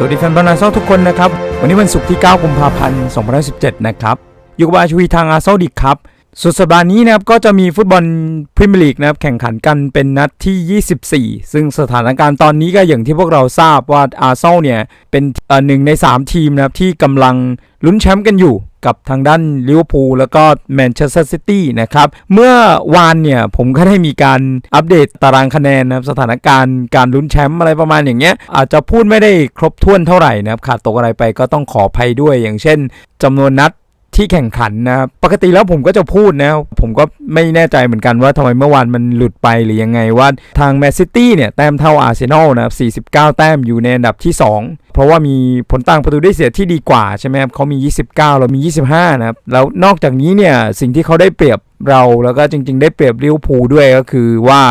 สวัสดีแฟนบอลอาร์เซนอลทุกคนนะครับ วันนี้วันศุกร์ที่ 9 กุมภาพันธ์ 2017 นะครับ อยู่กับอาชวีทางอาเซาดิกครับ สุดสัปดาห์นี้นะครับก็จะมีฟุตบอลพรีเมียร์ลีกนะครับแข่งขันกันเป็นนัดที่ 24 ซึ่งสถานการณ์ตอนนี้ก็อย่างที่พวกเราทราบว่าอาร์เซนอลเนี่ยเป็นอ่อหนึ่งใน 3 ทีมนะครับที่กำลังลุ้นแชมป์กันอยู่กับทางด้านลิเวอร์พูลแล้วก็แมนเชสเตอร์ซิตี้นะครับ เมื่อวานเนี่ยผมก็ได้มีการอัปเดตตารางคะแนนนะครับสถานการณ์การลุ้นแชมป์อะไรประมาณอย่างเงี้ย อาจจะพูดไม่ได้ครบถ้วนเท่าไหร่นะครับขาดตกอะไรไปก็ต้องขออภัยด้วยอย่างเช่นจำนวนนัด ที่แข่งขันนะครับปกติแล้วผมก็จะพูดนะ ผมก็ไม่แน่ใจเหมือนกันว่าทำไมเมื่อวานมันหลุดไปหรือยังไงว่าทางแมนซิตี้เนี่ย แต้มเท่าอาร์เซนอลนะครับ49 แต้มอยู่ในอันดับที่ 2 เพราะว่ามีผลต่างประตูได้เสียที่ดีกว่าใช่ไหมครับเขามี 29 เรามี 25 นะครับ แล้วนอกจากนี้เนี่ย สิ่งที่เขาได้เปรียบเราแล้วก็จริง ๆ ได้เปรียบลิเวอร์พูลด้วยก็คือว่า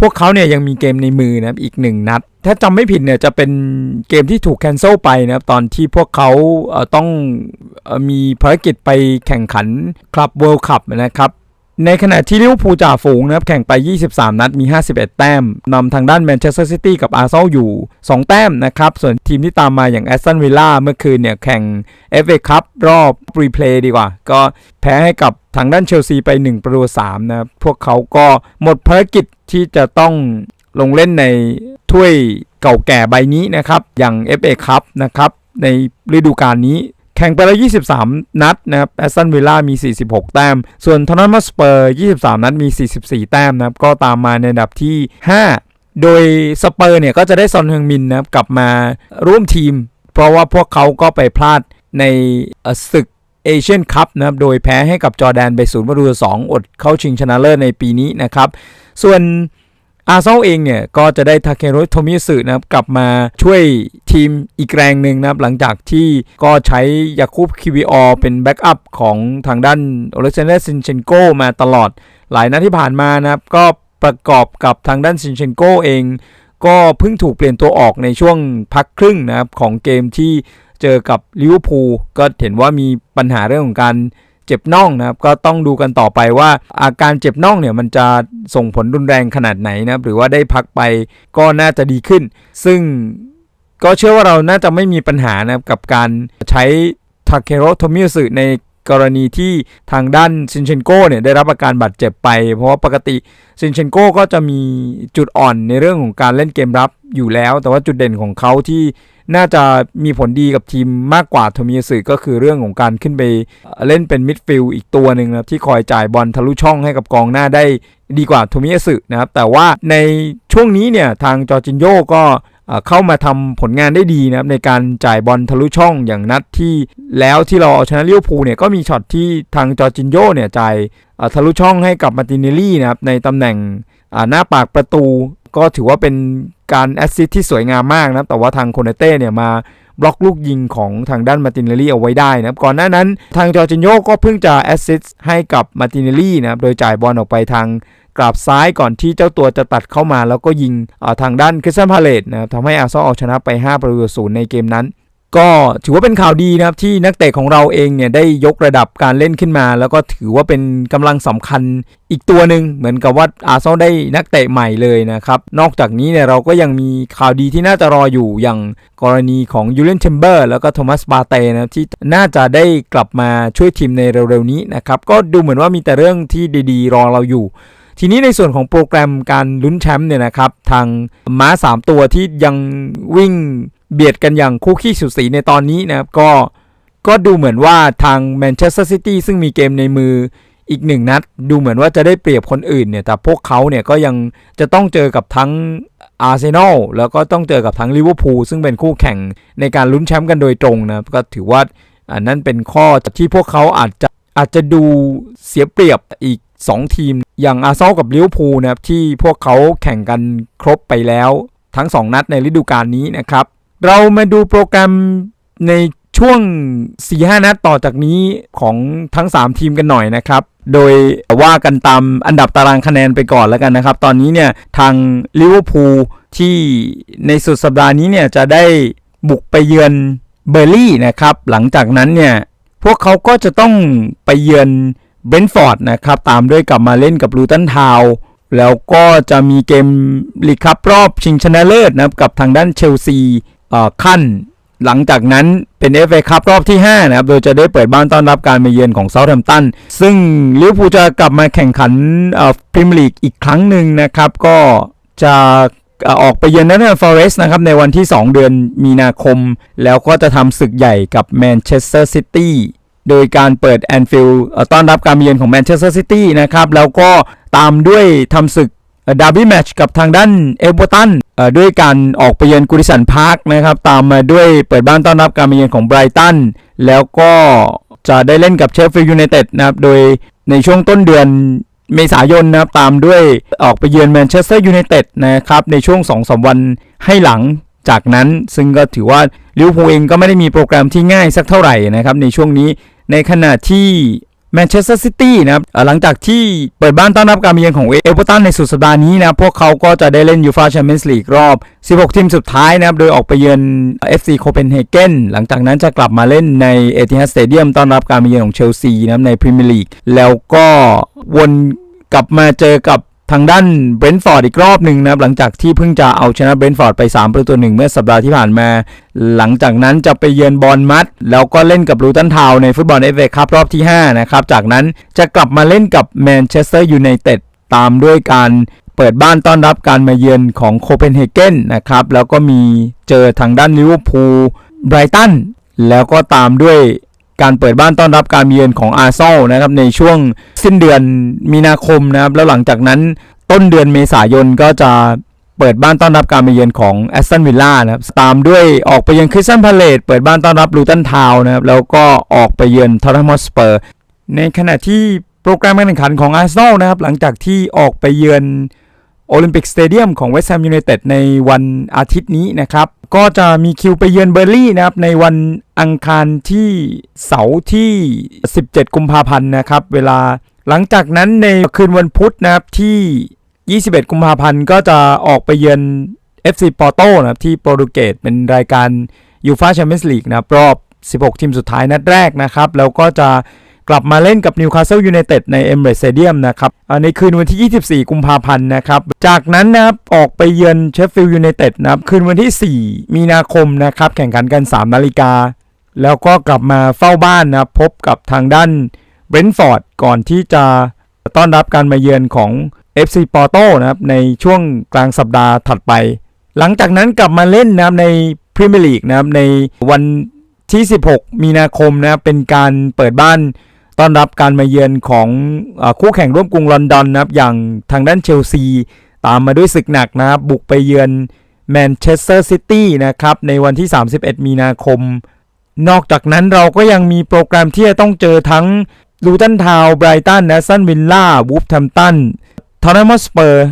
พวกเขาเนี่ยยังมีเกมในมือนะครับอีกหนึ่งนัด ถ้าจำไม่ผิดเนี่ยจะเป็นเกมที่ถูกแคนเซิลไปนะครับตอนที่พวกเขาต้องมีภารกิจไปแข่งขันคลับเวิลด์คัพนะครับ ในขณะที่ลิเวอร์พูลจ่าฝูงนะครับแข่งไป 23 นัดมี 51 แต้มนำทางด้านแมนเชสเตอร์ซิตี้กับอาร์เซนอลอยู่ 2 แต้มนะครับ ส่วนทีมที่ตามมาอย่างแอสตันวิลล่าเมื่อคืนเนี่ยแข่ง FA คัพรอบรีเพลย์ดีกว่า ก็แพ้ให้กับทางด้านเชลซีไป 1 ประตู3นะครับพวกเขาก็หมดภารกิจที่จะต้องลงเล่นในถ้วยเก่าแก่ใบนี้นะครับ อย่าง FA คัพนะครับในฤดูกาลนี้ แข่งไปแล้ว 23 นัดนะครับแอสตันวิลล่ามี 46 แต้ม ส่วนทอนนัมสเปอร์ 23 นัดมี 44 แต้มนะครับ ก็ตามมาในอันดับที่ 5 โดยสเปอร์เนี่ยก็จะได้ซอนเฮงมินนะครับกลับมาร่วมทีม เพราะว่าพวกเขาก็ไปพลาดในศึกเอเชียนคัพนะครับ โดยแพ้ให้กับจอร์แดนไปศูนย์ประตูต่อสองอดเข้าชิงชนะเลิศในปีนี้นะครับ ส่วน อาร์เซนอลเองเนี่ยก็จะได้ทาเคโรโทมิสึนะครับกลับมาช่วยทีมอีกแรงหนึ่งนะครับหลังจากที่ก็ใช้ยาคูบคิวิออเป็นแบ็กอัพของทางด้านโอเลกซานเดอร์ซินเชนโกมาตลอดหลายนัดที่ผ่านมานะครับก็ประกอบกับทางด้านซินเชนโกเอง ก็เพิ่งถูกเปลี่ยนตัวออกในช่วงพักครึ่งนะครับของเกมที่เจอกับลิเวอร์พูลก็เห็นว่ามีปัญหาเรื่องของการ เจ็บน่องนะครับก็ต้องดูกันต่อไปว่าอาการเจ็บน่องเนี่ยมันจะส่งผลรุนแรงขนาดไหนนะครับหรือว่าได้พักไปก็น่าจะดีขึ้น ซึ่งก็เชื่อว่าเราน่าจะไม่มีปัญหานะครับกับการใช้ทาเคโรโทมิสึในกรณีที่ทางด้านซินเชนโกเนี่ยได้รับอาการบาดเจ็บไป เพราะว่าปกติซินเชนโก้ก็จะมีจุดอ่อนในเรื่องของการเล่นเกมรับอยู่แล้ว แต่ว่าจุดเด่นของเขาที่ น่าจะมีผลดีกับทีมมากกว่าโทมิยาสึก็คือเรื่องของการขึ้นไปเล่นเป็นมิดฟิลด์อีกตัวหนึ่งนะครับที่คอยจ่ายบอลทะลุช่องให้กับกองหน้าได้ดีกว่าโทมิยาสึนะครับแต่ว่าในช่วงนี้เนี่ยทางจอร์จินโยก็เข้ามาทำผลงานได้ดีนะครับในการจ่ายบอลทะลุช่องอย่างนัดที่แล้วที่เราเอาชนะเลิเวอร์พูเนี่ยก็มีช็อตที่ทางจอร์จินโยเนี่ยจ่ายทะลุช่องให้กับมาติเนลลี่นะครับในตำแหน่งหน้าปากประตู ก็ถือว่าเป็นการแอสซิสที่สวยงามมากนะแต่ว่าทางโคเนเต้เนี่ยมาบล็อกลูกยิงของทางด้านมาร์ตินเนลลี่เอาไว้ได้นะครับก่อนหน้านั้นทางจอร์จินโยก็เพิ่งจะแอสซิสให้กับมาร์ตินเนลลี่นะครับโดยจ่ายบอลออกไปทางกราบซ้ายก่อนที่เจ้าตัวจะตัดเข้ามาแล้วก็ยิงทางด้านคริสตันพาเลตนะครับทำให้อาร์ซอลเอาชนะไป 5 ประตูศูนย์ในเกมนั้น ก็ถือว่าเป็นข่าวดีนะครับที่นักเตะของเราเองเนี่ยได้ยกระดับการเล่นขึ้นมา แล้วก็ถือว่าเป็นกำลังสำคัญอีกตัวหนึ่งเหมือนกับว่าอาร์เซนอลได้นักเตะใหม่เลยนะครับนอกจากนี้เนี่ยเราก็ยังมีข่าวดีที่น่าจะรออยู่อย่างกรณีของยูเลนเชมเบอร์แล้วก็โทมัสบาเตนะครับที่น่าจะได้กลับมาช่วยทีมในเร็วๆนี้นะครับก็ดูเหมือนว่ามีแต่เรื่องที่ดีๆ รอเราอยู่ทีนี้ในส่วนของโปรแกรมการลุ้นแชมป์เนี่ยนะครับ ทางม้า 3 ตัวที่ยังวิ่ง เบียดกันอย่างคู่ขี้สุดสีในตอนนี้นะครับก็ก็ดูเหมือนว่าทางแมนเชสเตอร์ซิตี้ซึ่งมีเกมในมืออีกหนึ่งนัด ดูเหมือนว่าจะได้เปรียบคนอื่นเนี่ยแต่พวกเขาเนี่ยก็ยังจะต้องเจอกับทั้งอาร์เซนอลแล้วก็ต้องเจอกับทั้งลิเวอร์พูลซึ่งเป็นคู่แข่งในการลุ้นแชมป์กันโดยตรงนะก็ถือว่าอันนั้นเป็นข้อที่พวกเขาอาจจะอาจจะดูเสียเปรียบอีก 2 ทีม อย่างอาร์เซนอลกับลิเวอร์พูลนะครับที่พวกเขาแข่งกันครบไปแล้วทั้ง 2 นัดในฤดูกาลนี้นะครับ เรามาดูโปรแกรมในช่วง 4-5 นัดต่อจากนี้ของทั้ง 3 ทีมกันหน่อยนะครับ โดยว่ากันตามอันดับตารางคะแนนไปก่อนแล้วกันนะครับ ตอนนี้เนี่ยทางลิเวอร์พูลที่ในสุดสัปดาห์นี้เนี่ยจะได้บุกไปเยือนเบอร์ลี่นะครับ หลังจากนั้นเนี่ยพวกเขาก็จะต้องไปเยือนเบนฟอร์ดนะครับ ตามด้วยกลับมาเล่นกับลูตันทาวแล้วก็จะมีเกมลีกคัพรอบชิงชนะเลิศนะครับกับทางด้านเชลซี ขั้นหลังจากนั้นเป็น FA คัพรอบที่ 5 นะครับ โดยจะได้เปิดบ้านต้อนรับการมาเยือนของเซาท์แฮมป์ตัน ซึ่งลิเวอร์พูลจะกลับมาแข่งขันพรีเมียร์ลีกอีกครั้งหนึ่งนะครับ ก็จะออออกไปเยือนนัทแฮมฟอเรสต์นะครับ ในวันที่ 2 เดือนมีนาคม แล้วก็จะทำศึกใหญ่กับแมนเชสเตอร์ซิตี้โดยการเปิดแอนฟิลด์ต้อนรับการมาเยือนของแมนเชสเตอร์ซิตี้นะครับ แล้วก็ตามด้วยทำศึก ดาร์บี้แมตช์กับทางด้านเอเวอร์ตันด้วยการออกไปเยือนกูริสันพาร์คนะครับ ตามมาด้วยเปิดบ้านต้อนรับการมาเยือนของไบรตันแล้วก็จะได้เล่นกับเชฟฟิลด์ยูไนเต็ดนะครับ โดยในช่วงต้นเดือนเมษายนนะครับ ตามด้วยออกไปเยือนแมนเชสเตอร์ยูไนเต็ดนะครับ ในช่วง2-3วันให้หลังจากนั้น ซึ่งก็ถือว่าลิเวอร์พูลเองก็ไม่ได้มีโปรแกรมที่ง่ายสักเท่าไหร่นะครับ ในช่วงนี้ในขณะที่ แมนเชสเตอร์ซิตี้นะครับหลังจากที่เปิดบ้านต้อนรับการมาเยือนของเอเวอร์ตันในสุดสัปดาห์นี้นะพวกเขาก็จะได้เล่นยูฟาแชมเปี้ยนส์ลีกรอบ 16 ทีมสุดท้ายนะครับ โดยออกไปเยือน FC โคเปนเฮเกนหลังจากนั้นจะกลับมาเล่นในเอติฮัดสเตเดียมต้อนรับการมาเยือนของเชลซีนะครับในพรีเมียร์ลีกแล้วก็วนกลับมาเจอกับ ทางด้านเบรนท์ฟอร์ดอีกรอบหนึ่งนะครับหลังจากที่เพิ่งจะเอาชนะเบรนท์ฟอร์ดไป 3 ประตูหนึ่งเมื่อสัปดาห์ที่ผ่านมา หลังจากนั้นจะไปเยือนบอลมัด แล้วก็เล่นกับลูตันทาวในฟุตบอลเอฟเอคัพรอบที่ 5 นะครับ จากนั้นจะกลับมาเล่นกับแมนเชสเตอร์ยูไนเต็ดตามด้วยการเปิดบ้านต้อนรับการมาเยือนของโคเปนเฮเกนนะครับแล้วก็มีเจอทางด้านลิเวอร์พูลไบรตันแล้วก็ตามด้วย การเปิดบ้านต้อนรับการเยือนของอาร์เซอลนะครับในช่วงสิ้นเดือนมีนาคมนะครับแล้วหลังจากนั้นต้นเดือนเมษายนก็จะเปิดบ้านต้อนรับการมาเยือนของแอสตันวิลล่านะครับตามด้วยออกไปเยือนคริสตันพาเลตเปิดบ้านต้อนรับลูตันทาวน์นะครับแล้วก็ออกไปเยือนทอร์นัมสเปอร์ในขณะที่โปรแกรมการแข่งขันของอาร์เซนอลนะครับหลังจากที่ออกไปเยือนโอลิมปิกสเตเดียมของเวสต์แฮมยูไนเต็ดในวันอาทิตย์นี้นะครับ ก็จะมีคิวไปเยือนเบอร์ลี่นะครับในวันอังคารที่เสาร์ที่ 17 กุมภาพันธ์นะครับ เวลาหลังจากนั้นในคืนวันพุธนะครับที่ 21 กุมภาพันธ์ก็จะออกไปเยือน FC ปอร์โตนะครับที่โปรตุเกสเป็นรายการยูฟาแชมเปี้ยนส์ลีกนะครับรอบ 16 ทีมสุดท้ายนัดแรกนะครับ แล้วก็จะ กลับมาเล่นกับนิวคาสเซิลยูไนเต็ดในเอมเรสเ t เดียมนะครับในคืนวันที่ 24 กุมภาพันธ์นะครับ จากนั้นนะครับออกไปเยือนเชฟฟิลด์ยูไนเต็ดนะครับคืนวันที่ 4 มีนาคมนะครับแข่งขันกัน 3 นาฬิกา แล้วก็กลับมาเฝ้าบ้านนะพบกับทางด้านเบรนท์ฟอร์ดก่อนที่จะต้อนรับการมาเยือนของ FC ปอร์โตนะครับในช่วงกลางสัปดาห์ถัดไป หลังจากนั้นกลับมาเล่นนะครับในพรีเมียร์ลีกนะครับในวันที่ 16 มีนาคมนะครับเป็นการเปิดบ้าน ต้อนรับการมาเยือนของอคู่แข่งร่วมกรุงลอนดอนนะครับ อย่างทางด้านเชลซี ตามมาด้วยศึกหนักนะครับ บุกไปเยือนแมนเชสเตอร์ซิตี้นะครับ ในวันที่ 31 มีนาคม นอกจากนั้นเราก็ยังมีโปรแกรมที่จะต้องเจอทั้งลูตันทาวไบรตันแอสตันวิลล่าวูฟแฮมตันทอร์นัมสเปอร์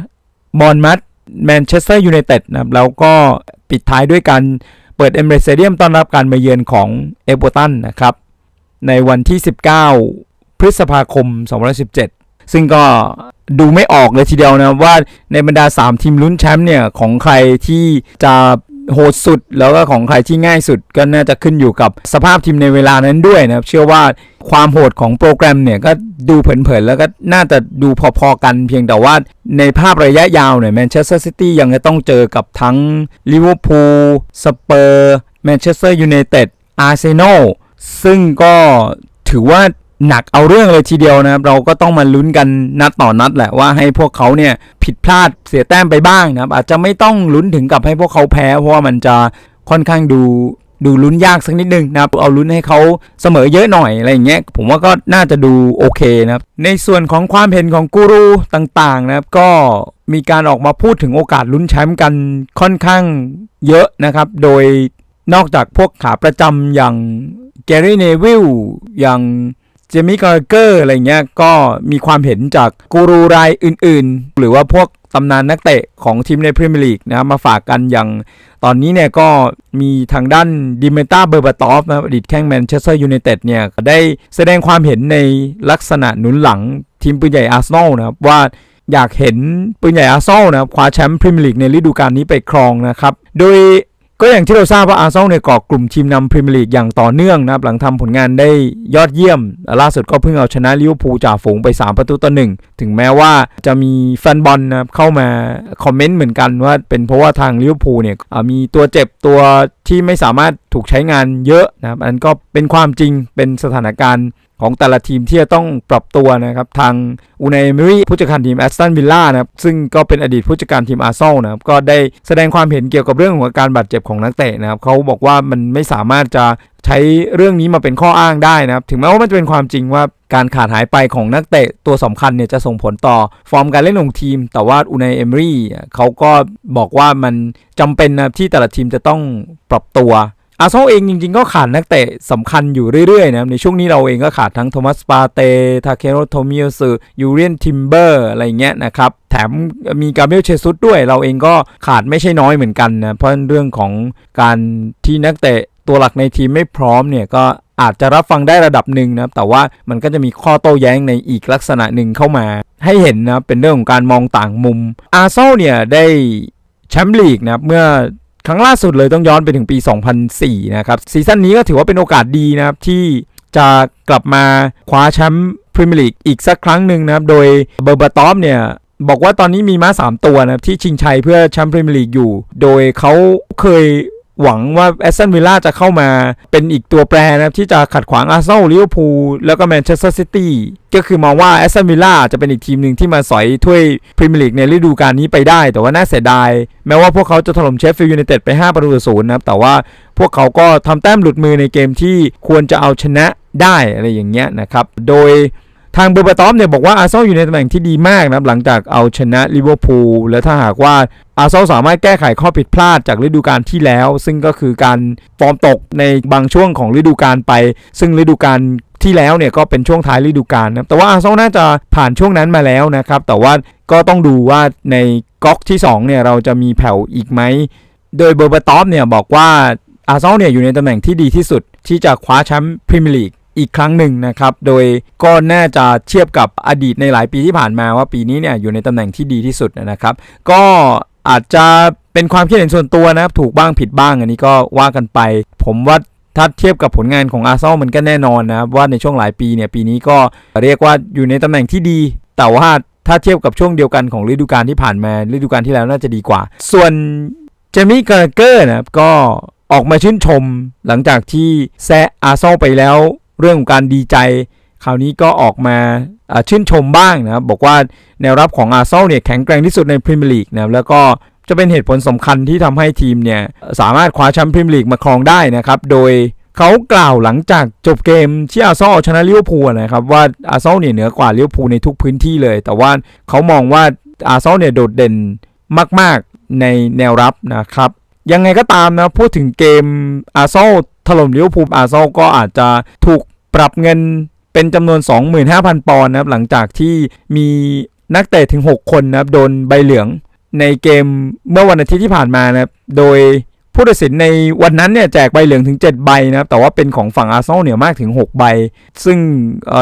มอนมัตแมนเชสเตอร์ยูไนเต็ดนะครับ แล้วก็ปิดท้ายด้วยการเปิดเอมเรสเ t เดียมต้อนรับการมาเยือนของเอเวอร์ตันนะครับ ในวันที่ 19 พฤษภาคม 2017 ซึ่งก็ดูไม่ออกเลยทีเดียวนะว่าในบรรดา 3 ทีมลุ้นแชมป์เนี่ย ของใครที่จะโหดสุดแล้วก็ของใครที่ง่ายสุดก็น่าจะขึ้นอยู่กับสภาพทีมในเวลานั้นด้วยนะครับเชื่อว่าความโหดของโปรแกรมเนี่ยก็ดูเผินๆแล้วก็น่าจะดูพอๆกันเพียงแต่ว่าในภาพระยะยาวเนี่ยแมนเชสเตอร์ซิตี้ยังจะต้องเจอกับทั้งลิเวอร์พูลสเปอร์แมนเชสเตอร์ยูไนเต็ดอาร์เซนอล ซึ่งก็ถือว่าหนักเอาเรื่องเลยทีเดียวนะครับ เราก็ต้องมาลุ้นกันนัดต่อนัดแหละว่าให้พวกเขาเนี่ยผิดพลาดเสียแต้มไปบ้างนะครับ อาจจะไม่ต้องลุ้นถึงกับให้พวกเขาแพ้ เพราะว่ามันจะค่อนข้างดูดูลุ้นยากสักนิดนึงนะครับ เอาลุ้นให้เขาเสมอเยอะหน่อยอะไรอย่างเงี้ย ผมว่าก็น่าจะดูโอเคนะครับ ในส่วนของความเห็นของกูรูต่างๆนะครับ ก็มีการออกมาพูดถึงโอกาสลุ้นแชมป์กันค่อนข้างเยอะนะครับ โดยนอกจากพวกขาประจำอย่าง แกรี่เนวิลอย่างเจมี่กาเกอร์อะไรเงี้ยก็มีความเห็นจากกูรูรายอื่นๆ หรือว่าพวกตำนานนักเตะของทีมในพรีเมียร์ลีกนะมาฝากกันอย่าง ตอนนี้เนี่ยก็มีทางด้านดิเมตาเบอร์บาตอฟนะอดีตแข้งแมนเชสเตอร์ยูไนเต็ดเนี่ยได้แสดงความเห็นในลักษณะหนุนหลังทีมปืนใหญ่อาร์เซนอลนะครับว่าอยากเห็นปืนใหญ่อาร์เซนอลนะครับคว้าแชมป์พรีเมียร์ลีกในฤดูกาลนี้ไปครองนะครับ โดย ก็อย่างที่เราทราบว่าอาร์เซนอลเนี่ยเกาะกลุ่มทีมนำพรีเมียร์ลีกอย่างต่อเนื่องนะครับหลังทำผลงานได้ยอดเยี่ยม ล่าสุดก็เพิ่งเอาชนะลิเวอร์พูลจ่าฝูงไป 3 ประตูต่อหนึ่งถึงแม้ว่าจะมีแฟนบอลนะครับเข้ามาคอมเมนต์เหมือนกันว่าเป็นเพราะว่าทางลิเวอร์พูลเนี่ยมีตัวเจ็บตัวที่ไม่สามารถถูกใช้งานเยอะนะครับอันก็เป็นความจริงเป็นสถานการณ์ ของแต่ละทีมที่จะต้องปรับตัวนะครับทางอูนายเอมิรี่ผู้จัดการทีมแอสตันวิลล่านะครับซึ่งก็เป็นอดีตผู้จัดการทีมอาร์เซนอลนะครับก็ได้แสดงความเห็นเกี่ยวกับเรื่องของการบาดเจ็บของนักเตะนะครับเขาบอกว่ามันไม่สามารถจะใช้เรื่องนี้มาเป็นข้ออ้างได้นะครับถึงแม้ว่ามันจะเป็นความจริงว่าการขาดหายไปของนักเตะตัวสำคัญเนี่ยจะส่งผลต่อฟอร์มการเล่นของทีม แต่ว่าอูนายเอมรี่เขาก็บอกว่ามันจำเป็นนะที่แต่ละทีมจะต้องปรับตัว อาร์เซนอลเองจริงๆก็ขาดนักเตะสำคัญอยู่เรื่อยๆนะครับในช่วงนี้เราเองก็ขาดทั้งโทมัสปาเตทาเคโรโทมิโอสึยูเรียนทิมเบอร์อะไรเงี้ยนะครับแถมมีกาเบรียลเชซุสด้วย เราเองก็ขาดไม่ใช่น้อยเหมือนกันนะเพราะเรื่องของการที่นักเตะตัวหลักในทีมไม่พร้อมเนี่ยก็อาจจะรับฟังได้ระดับหนึ่งนะครับแต่ว่ามันก็จะมีข้อโต้แย้งในอีกลักษณะหนึ่งเข้ามา ให้เห็นนะเป็นเรื่องของการมองต่างมุมอาร์เซนอลเนี่ยได้แชมป์ลีกนะครับเมื่อ ครั้งล่าสุดเลยต้องย้อนไปถึงปี 2004 นะครับซีซั่นนี้ก็ถือว่าเป็นโอกาสดีนะครับที่จะกลับมาคว้าแชมป์พรีเมียร์ลีกอีกสักครั้งหนึ่งนะครับ โดยเบอร์บาตอมเนี่ยบอกว่าตอนนี้มีม้า 3 ตัวนะครับที่ชิงชัยเพื่อแชมป์พรีเมียร์ลีกอยู่ โดยเขาเคย หวังว่าแอสตันวิลล่าจะเข้ามาเป็นอีกตัวแปรนะครับที่จะขัดขวางอาร์เซนอลลิเวอร์พูลแล้วก็แมนเชสเตอร์ซิตี้ก็คือมองว่าแอสตันวิลล่าจะเป็นอีกทีมหนึ่งที่มาสอยถ้วยพรีเมียร์ลีกในฤดูกาลนี้ไปได้ แต่ว่าน่าเสียดาย แม้ว่าพวกเขาจะถล่มเชฟฟิลด์ยูไนเต็ดไป 5 ประตูต่อศูนย์นะครับแต่ว่าพวกเขาก็ทำแต้มหลุดมือในเกมที่ควรจะเอาชนะได้อะไรอย่างเงี้ยนะครับโดย ทางเบอร์บาตอมเนี่ยบอกว่าอาร์เซนอลอยู่ในตำแหน่งที่ดีมากนะครับ หลังจากเอาชนะลิเวอร์พูลและถ้าหากว่าอาร์เซนอลสามารถแก้ไขข้อผิดพลาดจากฤดูกาลที่แล้ว ซึ่งก็คือการฟอร์มตกในบางช่วงของฤดูกาลไป ซึ่งฤดูกาลที่แล้วเนี่ยก็เป็นช่วงท้ายฤดูกาลนะครับแต่ว่าอาร์เซนอลน่าจะผ่านช่วงนั้นมาแล้วนะครับ แต่ว่าก็ต้องดูว่าในก๊อกที่สองเนี่ยเราจะมีแผ่วอีกไหม โดยเบอร์บาตอมเนี่ยบอกว่าอาร์เซนอลเนี่ยอยู่ในตำแหน่งที่ดีที่สุดที่จะคว้าแชมป์พรีเมียร์ลีก อีกครั้งหนึ่งนะครับ โดยก็น่าจะเทียบกับอดีตในหลายปีที่ผ่านมาว่าปีนี้เนี่ยอยู่ในตำแหน่งที่ดีที่สุดนะครับ ก็อาจจะเป็นความคิดเห็นส่วนตัวนะครับ ถูกบ้างผิดบ้างอันนี้ก็ว่ากันไป ผมว่าถ้าเทียบกับผลงานของอาร์เซนอลมันก็แน่นอนนะครับว่าในช่วงหลายปีเนี่ยปีนี้ก็เรียกว่าอยู่ในตำแหน่งที่ดี แต่ว่าถ้าเทียบกับช่วงเดียวกันของฤดูกาลที่ผ่านมาฤดูกาลที่แล้วน่าจะดีกว่า ส่วนเจมี่การ์เกอร์นะครับก็ออกมาชื่นชมหลังจากที่แซะอาร์เซนอลไปแล้ว เรื่องของการดีใจ คราวนี้ก็ออกมาชื่นชมบ้างนะครับบอกว่าแนวรับของอาร์เซนอลเนี่ยแข็งแกร่งที่สุดในพรีเมียร์ลีกนะครับแล้วก็จะเป็นเหตุผลสำคัญที่ทำให้ทีมเนี่ยสามารถคว้าแชมป์พรีเมียร์ลีกมาครองได้นะครับ โดยเขากล่าวหลังจากจบเกมที่อาร์เซนอลชนะลิเวอร์พูลนะครับว่าอาร์เซนอลเนี่ยเหนือกว่าลิเวอร์พูลในทุกพื้นที่เลย แต่ว่าเขามองว่าอาร์เซนอลเนี่ยโดดเด่นมาก ๆในแนวรับนะครับ ยังไงก็ตามนะ พูดถึงเกมอาร์เซอลถล่มลิเวอร์พูลอาร์เซอลก็อาจจะถูกปรับเงินเป็นจำนวน 25,000 ปอนด์นะครับ หลังจากที่มีนักเตะถึง 6 คนนะครับ โดนใบเหลืองในเกมเมื่อวันอาทิตย์ที่ผ่านมานะครับ โดย ผู้ตัดสินในวันนั้นเนี่ยแจกใบเหลืองถึง 7 ใบนะครับแต่ว่าเป็นของฝั่งอาร์เซนอลเนี่ยมากถึง 6 ใบ ซึ่ง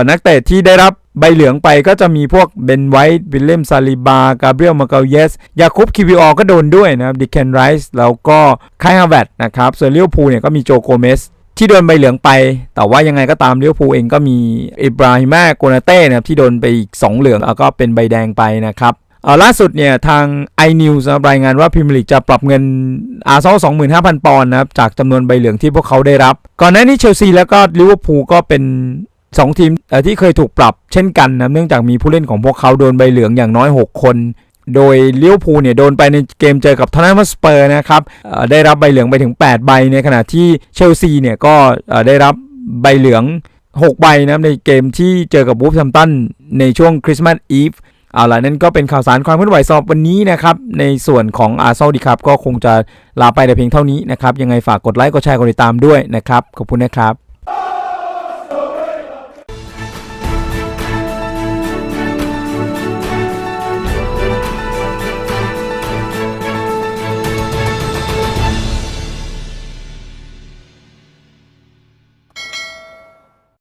นักเตะที่ได้รับใบเหลืองไปก็จะมีพวกเบนไวท์วิลเลมซาลิบา กาเบรียลมาเกลเยส ยาคุบคิวิออก็โดนด้วยนะครับดิเคนไรส์แล้วก็ไคฮาเวตนะครับส่วนลิเวอร์พูเนี่ยก็มีโจโกเมสที่โดนใบเหลืองไป แต่ว่ายังไงก็ตามลิเวอร์พูเองก็มีอิบราฮิมาโกนาเต้นะครับที่โดนไปอีก 2 เหลืองแล้วก็เป็นใบแดงไปนะครับ ล่าสุดเนี่ยทาง iNews นะครับรายงานว่าพรีเมลีกจะปรับเงินอาร์เซนอล25,000 ปอนด์นะครับจากจำนวนใบเหลืองที่พวกเขาได้รับ ก่อนหน้านี้เชลซีแล้วก็ลิเวอร์พูลก็เป็น 2 ทีมที่เคยถูกปรับเช่นกันนะเนื่องจากมีผู้เล่นของพวกเขาโดนใบเหลืองอย่างน้อย 6 คน โดยลิเวอร์พูลเนี่ยโดนไปในเกมเจอกับทอนนัมสเปอร์นะครับได้รับใบเหลืองไปถึง 8 ใบในขณะที่เชลซีเนี่ยก็ได้รับใบเหลือง 6 ใบนะในเกมที่เจอกับวูฟแฮมตันในช่วงคริสต์มาสอีฟ เอาล่ะนั่นก็เป็นข่าวสารความเคลื่อนไหวสอบวันนี้นะครับในส่วนของอาร์เซอลดีครับก็คงจะลาไปแต่เพียงเท่านี้นะครับยังไงฝากกดไลค์กดแชร์กดติดตามด้วยนะครับขอบคุณนะครับ